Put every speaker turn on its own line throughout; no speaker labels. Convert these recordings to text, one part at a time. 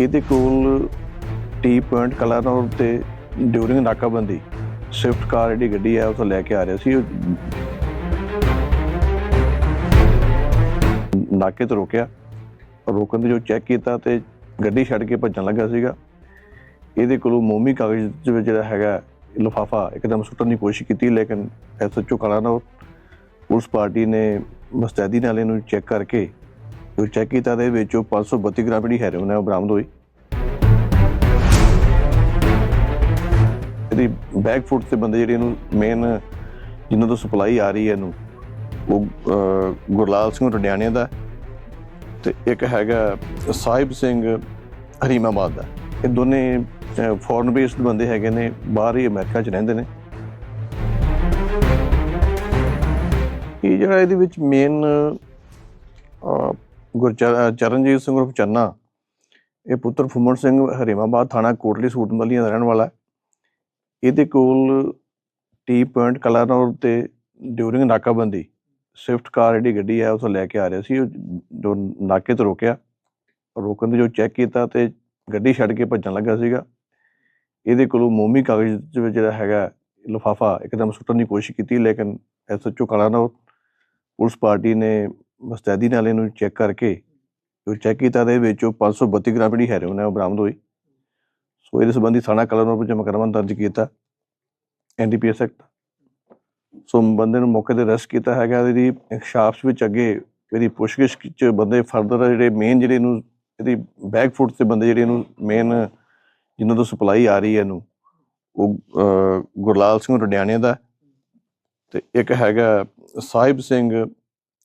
ਇਹਦੇ ਕੋਲ T point Kalanaur ਤੇ ਡਿਊਰਿੰਗ ਨਾਕਾਬੰਦੀ। ਸਵਿਫਟ ਕਾਰ ਜਿਹੜੀ ਗੱਡੀ ਹੈ ਉਹ ਤੋਂ ਲੈ ਕੇ ਆ ਰਿਹਾ ਸੀ। ਉਹ ਨਾਕੇ ਤੋਂ ਰੋਕਿਆ। ਰੋਕਣ ਦੇ ਜੋ ਚੈੱਕ ਕੀਤਾ ਤੇ ਗੱਡੀ ਛੱਡ ਕੇ ਭੱਜਣ ਲੱਗਾ ਸੀਗਾ। ਇਹਦੇ ਕੋਲੋਂ ਮੋਮੀ ਕਾਗਜ਼ ਦੇ ਵਿੱਚ ਜਿਹੜਾ ਹੈਗਾ, ਲਿਫਾਫਾ ਇੱਕਦਮ ਸੁੱਟਣ ਦੀ ਕੋਸ਼ਿਸ਼ ਕੀਤੀ, ਲੇਕਿਨ ਐਸਐਚਓ ਕਲਾਨੌਰ ਪੁਲਿਸ ਪਾਰਟੀ ਨੇ ਮੁਸਤੈਦੀ ਨਾਲ ਇਹਨੂੰ ਚੈੱਕ ਕਰਕੇ ਜੋ ਚੈੱਕ ਕੀਤਾ ਦੇ ਵਿੱਚ ਉਹ 532 ਗ੍ਰਾਮ ਜਿਹੜੀ ਹੈਰੋਇਨ ਹੈ ਉਹ ਬਰਾਮਦ ਹੋਈ। ਇਹਦੀ ਬੈਕ ਫੁੱਟ ਤੇ ਬੰਦੇ ਜਿਹੜੇ ਇਹਨੂੰ ਮੇਨ ਜਿਨ੍ਹਾਂ ਤੋਂ ਸਪਲਾਈ ਆ ਰਹੀ ਹੈ ਇਹਨੂੰ, ਉਹ ਗੁਰਲਾਲ ਸਿੰਘ ਰਡਿਆਣੇ ਦਾ ਤੇ ਇੱਕ ਹੈਗਾ ਸਾਹਿਬ ਸਿੰਘ ਹਰੀਮਾਬਾਦ ਦਾ। ਇਹ ਦੋਨੇ ਫੋਰਨ ਬੇਸਡ ਬੰਦੇ ਹੈਗੇ ਨੇ, ਬਾਹਰ ਹੀ ਅਮਰੀਕਾ 'ਚ ਰਹਿੰਦੇ ਨੇ। ਇਹ ਜਿਹੜਾ ਇਹਦੇ ਵਿੱਚ ਮੇਨ ਗੁਰਚਰ ਚਰਨਜੀਤ ਸਿੰਘ ਉਰਫ ਚੰਨਾ। ਇਹ ਪੁੱਤਰ ਫੁੰਮਣ ਸਿੰਘ ਹਰੀਮਾਬਾਦ ਥਾਣਾ ਕੋਟਲੀ ਸੂਟ ਮਲੀਆਂ ਦਾ ਰਹਿਣ ਵਾਲਾ ਹੈ। ਇਹਦੇ ਕੋਲ ਟੀ ਪੁਆਇੰਟ ਕਲਾਨੌਰ ਤੇ ਡਿਊਰਿੰਗ ਨਾਕਾਬੰਦੀ ਸਵਿਫਟ ਕਾਰ ਜਿਹੜੀ ਗੱਡੀ ਹੈ ਉਸ ਤੋਂ ਲੈ ਕੇ ਆ ਰਿਹਾ ਸੀ, ਉਹ ਜੋ ਨਾਕੇ ਤੇ ਰੋਕਿਆ। ਰੋਕਣ ਦੇ ਜੋ ਚੈੱਕ ਕੀਤਾ ਤੇ ਗੱਡੀ ਛੱਡ ਕੇ ਭੱਜਣ ਲੱਗਾ ਸੀਗਾ। ਇਹਦੇ ਕੋਲੋਂ ਮੋਮੀ ਕਾਗਜ਼ ਦੇ ਜਿਹੜਾ ਹੈਗਾ ਲਿਫਾਫਾ ਇੱਕਦਮ ਸੁੱਟਣ ਦੀ ਕੋਸ਼ਿਸ਼ ਕੀਤੀ, ਲੇਕਿਨ ਐਸਐਚਓ ਕਲਾਨੌਰ ਪੁਲਿਸ ਪਾਰਟੀ ਨੇ ਮੁਸਤੈਦੀ ਨਾਲ ਇਹਨੂੰ ਚੈੱਕ ਕਰਕੇ, ਜੋ ਚੈੱਕ ਕੀਤਾ ਦੇ ਵਿੱਚ ਉਹ 532 ਗ੍ਰਾਮ ਜਿਹੜੀ ਹੈਰੋਇਨ ਹੈ ਉਹ ਬਰਾਮਦ ਹੋਈ। ਸੋ ਇਹਦੇ ਸੰਬੰਧੀ ਥਾਣਾ ਕਲਾਨੌਰ ਵਿੱਚ ਮੁਕੱਦਮਾ ਦਰਜ ਕੀਤਾ ਐਨਡੀਪੀਐਸ ਐਕਟ ਸੋ ਬੰਦੇ ਨੂੰ ਮੌਕੇ ਤੇ ਅਰੈਸਟ ਕੀਤਾ ਹੈਗਾ, ਇਹਦੀ ਸ਼ਾਪਸ ਵਿੱਚ ਅੱਗੇ ਇਹਦੀ ਪੁੱਛਗਿੱਛ ਚ ਬੰਦੇ ਫਰਦਰ ਜਿਹੜੇ ਮੇਨ ਜਿਹੜੇ ਇਹਨੂੰ, ਇਹਦੀ ਬੈਕ ਫੁੱਟ ਤੇ ਬੰਦੇ ਜਿਹੜੇ ਇਹਨੂੰ ਮੇਨ ਜਿਨ੍ਹਾਂ ਤੋਂ ਸਪਲਾਈ ਆ ਰਹੀ ਹੈ ਇਹਨੂੰ, ਉਹ ਗੁਰਲਾਲ ਸਿੰਘ ਰਡਿਆਣੇ ਦਾ। ਤੇ ਇੱਕ ਹੈਗਾ ਸਾਹਿਬ ਸਿੰਘ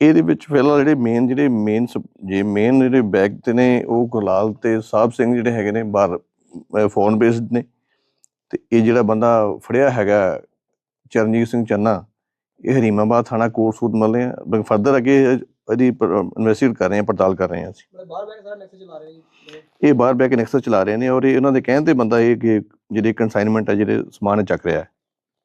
ਇਹਦੇ ਵਿੱਚ
ਫਿਲਹਾਲ ਜਿਹੜੇ ਮੇਨ ਜਿਹੜੇ ਮੇਨ ਜੇ ਮੇਨ ਜਿਹੜੇ ਬੈਗ ਤੇ ਨੇ ਉਹ ਗੁਰਲਾਲ ਤੇ ਸਾਹਿਬ ਸਿੰਘ ਜਿਹੜੇ ਹੈਗੇ ਨੇ ਬਾਹਰ ਫੋਨ ਬੇਸਡ ਨੇ। ਤੇ ਇਹ ਜਿਹੜਾ ਬੰਦਾ ਫੜਿਆ ਹੈਗਾ ਚਰਨਜੀਤ ਸਿੰਘ ਚੰਨਾ ਇਹ ਹਰੀਮਾਬਾਦ ਥਾਣਾ ਕੋਟ ਸੂਦ ਮਲੇ ਆ। ਫਰਦਰ ਅੱਗੇ ਇਹਦੀ ਇਨਵੈਸਟੀਗੇਟ ਕਰ ਰਹੇ ਆ ਪੜਤਾਲ ਕਰ ਰਹੇ ਆ ਅਸੀਂ।
ਬਾਹਰ ਬੈਠ ਕੇ ਸਾਰਾ ਮੈਸੇਜ ਚਲਾ ਰਹੇ
ਇਹ ਬਾਹਰ ਬੈਕ ਨੈਕਸਸ ਚਲਾ ਰਹੇ ਨੇ ਔਰ ਇਹ ਉਹਨਾਂ ਦੇ ਕਹਿਣ ਤੇ ਬੰਦਾ ਇਹ ਕਿ ਜਿਹੜੇ ਕਨਸਾਈਨਮੈਂਟ ਹੈ ਜਿਹੜੇ ਸਮਾਨ ਚੱਕ ਰਿਹਾ ਹੈ।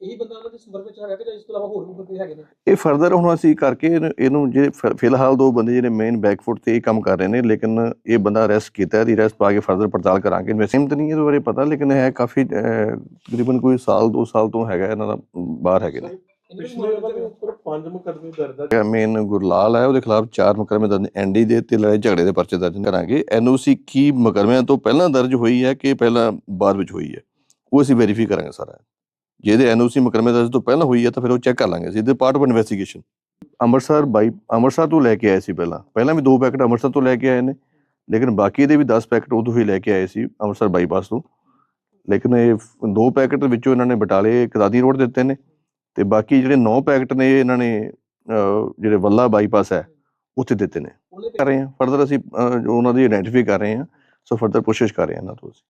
ਇਹੀ ਬੰਦਾ ਉਹਨਾਂ ਦੇ ਸੰਪਰਕ ਵਿੱਚ ਹੈਗਾ ਕਿ ਜਾਂ ਇਸ ਤੋਂ ਇਲਾਵਾ ਹੋਰ ਵੀ ਬੰਦੇ ਹੈਗੇ ਨੇ?
ਇਹ ਫਰਦਰ ਹੁਣ ਅਸੀਂ ਕਰਕੇ ਇਹਨੂੰ- ਇਹਨੂੰ ਜਿਹੜੇ ਫਿ- ਫਿਲਹਾਲ ਦੋ ਬੰਦੇ ਜਿਹੜੇ ਮੇਨ ਬੈਕਫੁੱਟ ਤੇ ਇਹ ਕੰਮ ਕਰ ਰਹੇ ਨੇ ਲੇਕਿਨ ਇਹ ਬੰਦਾ ਅਰੈਸਟ ਕੀਤਾ ਇਹਦੀ ਅਰੈਸਟ ਪਾ ਕੇ ਫਰਦਰ ਪੜਤਾਲ ਕਰਾਂਗੇ। ਵੈਸੇ ਤਾਂ ਨਹੀਂ ਇਹਦੇ ਬਾਰੇ ਪਤਾ ਲੇਕਿਨ ਹੈ ਕਾਫੀ ਅਹ, ਤਕਰੀਬਨ ਕੋਈ ਸਾਲ ਦੋ ਸਾਲ ਤੋਂ ਹੈਗਾ ਇਹਨਾਂ ਦਾ ਬਾਹਰ ਹੈਗੇ ਨੇ।
ਇਹਨਾਂ ਦੇ
ਪਿਛਲੇ ਵਾਰ
ਮੁਕਾਬਲੇ
ਉੱਪਰ ਪੰਜ ਮੁਕੱਦਮੇ ਦਰਜ ਆ।
ਮੇਨ ਗੁਰਲਾਲ ਹੈ ਉਹਦੇ ਖਿਲਾਫ ਚਾਰ ਮੁਕੱਦਮੇ ਦਰਜ ਐਨਡੀ ਦੇ ਤੇ ਲੜਾਈ ਝਗੜੇ ਦੇ ਪਰਚੇ ਦਰਜ ਕਰਾਂਗੇ। ਐਨਓਸੀ ਕੀ ਮੁਕੱਦਮਿਆਂ ਤੋਂ ਪਹਿਲਾਂ ਦਰਜ ਹੋਈ ਹੈ ਕਿ ਪਹਿਲਾਂ ਬਾਅਦ ਵਿੱਚ ਹੋਈ ਹੈ? ਉਹ ਅਸੀਂ ਵੈਰੀਫਾਈ ਕਰਾਂਗੇ ਸਾਰਾ। ਜਿਹਦੇ ਐਨਓਸੀ ਮੁਕੱਦਮੇ ਦਰਜ ਤੋਂ ਪਹਿਲਾਂ ਹੋਈ ਹੈ ਤਾਂ ਫਿਰ ਉਹ ਚੈੱਕ ਕਰ ਲਾਂਗੇ ਅਸੀਂ। ਇਹਦੇ part of investigation Amritsar by Amritsar ਤੋਂ ਲੈ ਕੇ ਆਏ ਸੀ ਪਹਿਲਾਂ। ਪਹਿਲਾਂ ਵੀ ਦੋ ਪੈਕਟ ਅੰਮ੍ਰਿਤਸਰ ਤੋਂ ਲੈ ਕੇ ਆਏ ਨੇ, ਲੇਕਿਨ ਬਾਕੀ ਦੇ ਵੀ 10 ਪੈਕਟ ਉਦੋਂ ਹੀ ਲੈ ਕੇ ਆਏ ਸੀ, ਅੰਮ੍ਰਿਤਸਰ ਬਾਈਪਾਸ ਤੋਂ। ਲੇਕਿਨ ਇਹ ਦੋ ਪੈਕਟ ਵਿੱਚੋਂ ਇਹਨਾਂ ਨੇ ਬਟਾਲੇ ਕਦਾਦੀ ਰੋਡ ਦਿੱਤੇ ਨੇ, ਤੇ ਬਾਕੀ ਜਿਹੜੇ 9 ਪੈਕਟ ਨੇ, ਇਹਨਾਂ ਨੇ ਜਿਹੜੇ ਵੱਲਾ ਬਾਈਪਾਸ ਹੈ, ਉੱਥੇ ਦਿੱਤੇ ਨੇ। ਕਰ ਰਹੇ ਹਾਂ। ਫਰਦਰ ਅਸੀਂ ਉਹਨਾਂ ਦੀ ਆਇਡੈਂਟੀਫਾਈ ਕਰ ਰਹੇ ਹਾਂ। ਸੋ ਫਰਦਰ ਕੋਸ਼ਿਸ਼ ਕਰ ਰਹੇ ਹਾਂ ਇਹਨਾਂ ਤੋਂ